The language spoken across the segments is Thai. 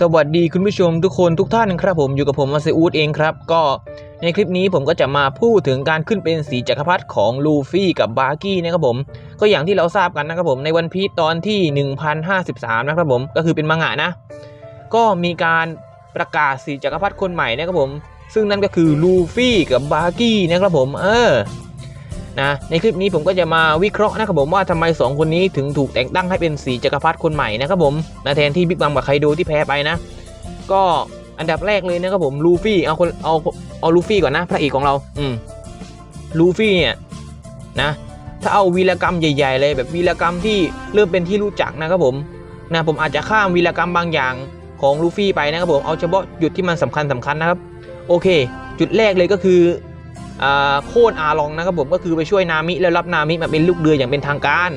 สวัสดีคุณผู้ชมทุกคนทุกท่านครับผมอยู่กับผมมาเซอูดเองครับ ก็ในคลิปนี้ผมก็จะมาพูดถึงการขึ้นเป็นสีจักรพรรดิของลูฟี่กับบาร์กี้นะครับผม ก็อย่างที่เราทราบกันนะครับผมในวันพีซตอนที่ 1053 นะครับผมก็คือเป็นมังงะนะ ก็มีการประกาศสีจักรพรรดิคนใหม่นะครับผม ซึ่งนั่นก็คือลูฟี่กับบาร์กี้นะครับผม เออ นะในคลิปนี้ผมก็จะมาวิเคราะห์นะครับผมว่าทำไม 2 คนนี้ถึงถูกแต่งตั้งให้เป็นสีจักรพรรดิคนใหม่นะครับผมนะแทนที่บิ๊กบังกับไคโดที่แพ้ไปนะ ก็อันดับแรกเลยนะครับผมลูฟี่เอาคนเอาเอาลูฟี่ก่อนนะ พระเอกของเราอืมลูฟี่เนี่ยนะถ้าเอาวีรกรรมใหญ่ๆ เลยแบบวีรกรรมที่เริ่มเป็นที่รู้จักนะครับผมนะผมอาจจะข้ามวีรกรรมบางอย่างของลูฟี่ไปนะครับผมเอาเฉพาะจุดที่มันสำคัญสำคัญนะครับ โอเค จุดแรกเลยก็คือ โค่นอาลองนะครับผมก็คือไปช่วยนามิแล้วรับนามิมาเป็นลูกเรืออย่างเป็นทางการ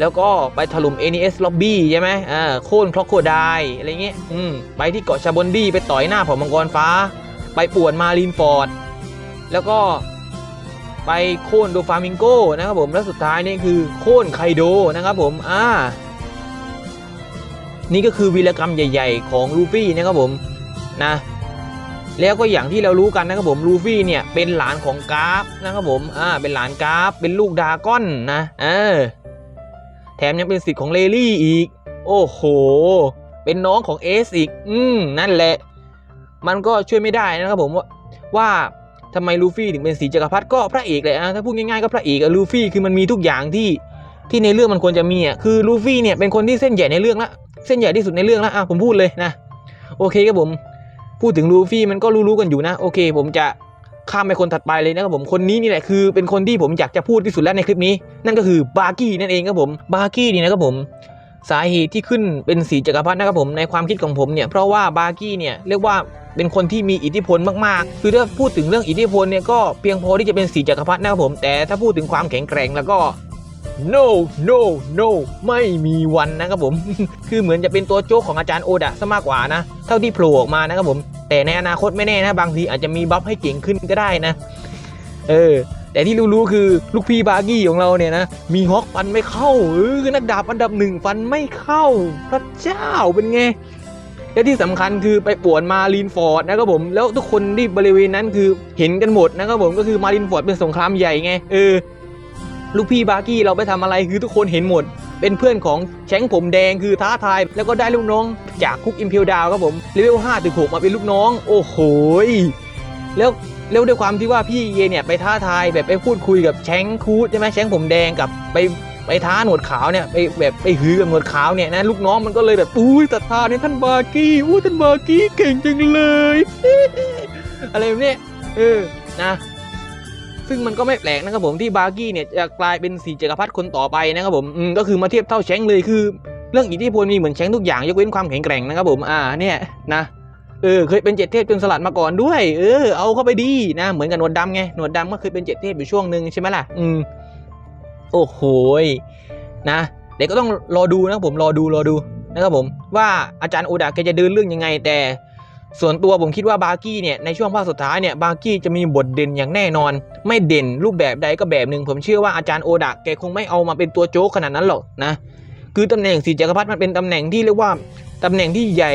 แล้วก็ไปถล่ม NES Lobby ใช่ไหมอ่าโค่นคล็อกโคไดอะไรเงี้ยอืมไปที่เกาะชาบอนดี้ไปต่อยหน้าผ่ามังกรฟ้า ไปป่วนมารีนฟอร์ด แล้วก็ไปโค่นโดฟามิงโกนะครับผมแล้วสุดท้ายนี่คือโค่นไคโดนะครับผมอ่านี่ก็คือวีรกรรมใหญ่ ๆ ของลูฟี่นะครับผมนะ แล้วก็อย่างที่เรารู้กันนะครับผมลูฟี่เนี่ยเป็นหลานของกราฟนะครับผมอ่าเป็นหลานกราฟเป็นลูกดาก้อนนะเออแถมยังเป็นสิทธิ์ของเลลี่อีก โอ้โห เป็นน้องของเอสอีก อืมนั่นแหละ มันก็ช่วยไม่ได้นะครับผมว่าว่าทำไมลูฟี่ถึงเป็นสีจักรพรรดิก็พระเอกเลยอะถ้าพูดง่ายๆก็พระเอกลูฟี่คือมันมีทุกอย่างที่ที่ในเรื่องมันควรจะมีอะคือลูฟี่เนี่ยเป็นคนที่เส้นใหญ่ในเรื่องละเส้นใหญ่ที่สุดในเรื่องละอะผมพูดเลยนะ โอเคครับผม พูดถึงลูฟี่มันก็รู้ๆกันอยู่นะ โอเค ผมจะข้ามไปคนถัดไปเลยนะครับผมคนนี้นี่แหละคือเป็นคนที่ผมอยากจะพูดที่สุดแล้วในคลิปนี้ นั่นก็คือบาร์กี้นั่นเองครับผมบาร์กี้นี่นะครับผมสาเหตุที่ขึ้นเป็นสีจักรพรรดินะครับผมในความคิดของผมเนี่ยเพราะว่าบาร์กี้เนี่ยเรียกว่าเป็นคนที่มีอิทธิพลมากๆ คือถ้าพูดถึงเรื่องอิทธิพลเนี่ยก็เพียงพอที่จะเป็นสีจักรพรรดินะครับผมแต่ถ้าพูดถึงความแข็งแกร่งแล้วก็ no no no ไม่มีวันนะครับผม คือเหมือนจะเป็นตัวโจ๊กของอาจารย์โอดะซะมากกว่านะ เท่าที่โผล่ออกมานะครับผม แต่ในอนาคตไม่แน่นะ บางทีอาจจะมีบัฟให้เก่งขึ้นก็ได้นะ เออ แต่ที่รู้ๆคือลูกพี่บาร์กี้ของเราเนี่ยนะ มีฮอกฟันไม่เข้าเออคือนักดาบอันดับหนึ่งฟันไม่เข้า พระเจ้าเป็นไงและที่สำคัญคือไปป่วนมารีนฟอร์ดนะครับผมแล้วทุกคนที่บริเวณนั้นคือเห็นกันหมดนะครับผมก็คือมารีนฟอร์ดเป็นสงครามใหญ่ไงเออ ลูกพี่บาร์กี้เราไปทำอะไรคือทุกคนเห็นหมด เป็นเพื่อนของแชงผมแดงคือท้าทาย แล้วก็ได้ลูกน้องจากคุกอิมเพลดาวครับผมเลเวล5ถึง6มาเป็นลูกน้อง โอ้โหแล้วแล้วด้วยความที่ว่าพี่เยเนี่ยไปท้าทายแบบไปพูดคุยกับแชงคูดใช่ไหมแชงผมแดงกับไปไปท้าหนวดขาวเนี่ยไปแบบไปหือกับหนวดขาวเนี่ยนะลูกน้องมันก็เลยแบบอุ้ยศรัทาในท่านบาร์กี้อุ้ท่านบาร์กี้เก่งจังเลย อะไรแบบนี้เออนะ ซึ่งมันก็ไม่แปลกนะครับผมที่บาร์กี้เนี่ยจะกลายเป็นสีจักรพรรดิคนต่อไปนะครับผมอืมก็คือมาเทียบเท่าแชงเลยคือ เรื่องอิทธิพลมีเหมือนแชงทุกอย่างยกเว้นความแข็งแกร่งนะครับผมอ่าเนี่ยนะเออเคยเป็นเจ็ดเทพจนสลัดมาก่อนด้วย เออเอาเข้าไปดีนะ เหมือนกับหนวดดำไงหนวดดำก็เคยเป็นเจ็ดเทพอยู่ช่วงหนึ่งใช่ไหมล่ะอืมโอ้โหนะเดี๋ยวก็ต้องรอดูนะครับผมรอดูรอดูนะครับผมว่าอาจารย์โอดาแกจะเดินเรื่องยังไงแต่ ส่วนตัวผมคิดว่าบาร์กี้เนี่ยในช่วงภาคสุดท้ายเนี่ยบาร์กี้จะมีบทเด่นอย่างแน่นอน ไม่เด่นรูปแบบใดก็แบบหนึ่งผมเชื่อว่าอาจารย์โอดะแกคงไม่เอามาเป็นตัวโจ๊กขนาดนั้นหรอกนะคือตำแหน่งสีจักรพรรดิมันเป็นตำแหน่งที่เรียกว่าตำแหน่งที่ใหญ่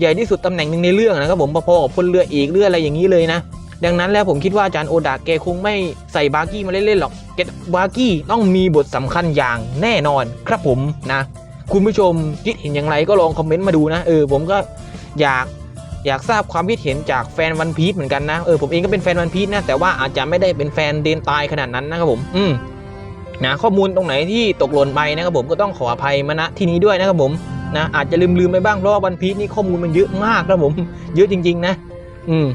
ใหญ่ที่สุดตำแหน่งหนึ่งในเรื่องนะครับผมพอๆกับพลเรือเอกเรืออะไรอย่างนี้เลยนะ ดังนั้นแล้วผมคิดว่าอาจารย์โอดะแกคงไม่ใส่บาร์กี้มาเล่นๆหรอกแกตบาร์กี้ต้องมีบทสำคัญอย่างแน่นอนครับผมนะ คุณผู้ชมคิดเห็นอย่างไรก็ลองคอมเมนต์มาดูนะเออผมก็อยาก อยากทราบความคิดเห็นจากแฟนวันพี e เหมือนกันนะเออผมเองก็เป็นแฟนวันพี e นะแต่ว่าอาจจะไม่ได้เป็นแฟนเดนตายขนาดนั้นนะครับผม อืมนะข้อมูลตรงไหนที่ตกหล่นไปนะครับผมก็ต้องขออภัยมาณที่นี้ด้วยนะครับผมนะอาจจะลืมลืมไปบ้างเพราะว่าวันพี e นี่ข้อมูลมันเยอะมากครับผม เยอะจริง ๆ นะ อืม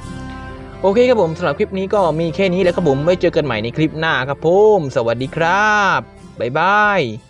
โอเคครับผมสำหรับคลิปนี้ก็มีแค่นี้แล้วครับผมไว้เจอกันใหม่ในคลิปหน้าครับผม สวัสดีครับบ๊ายบาย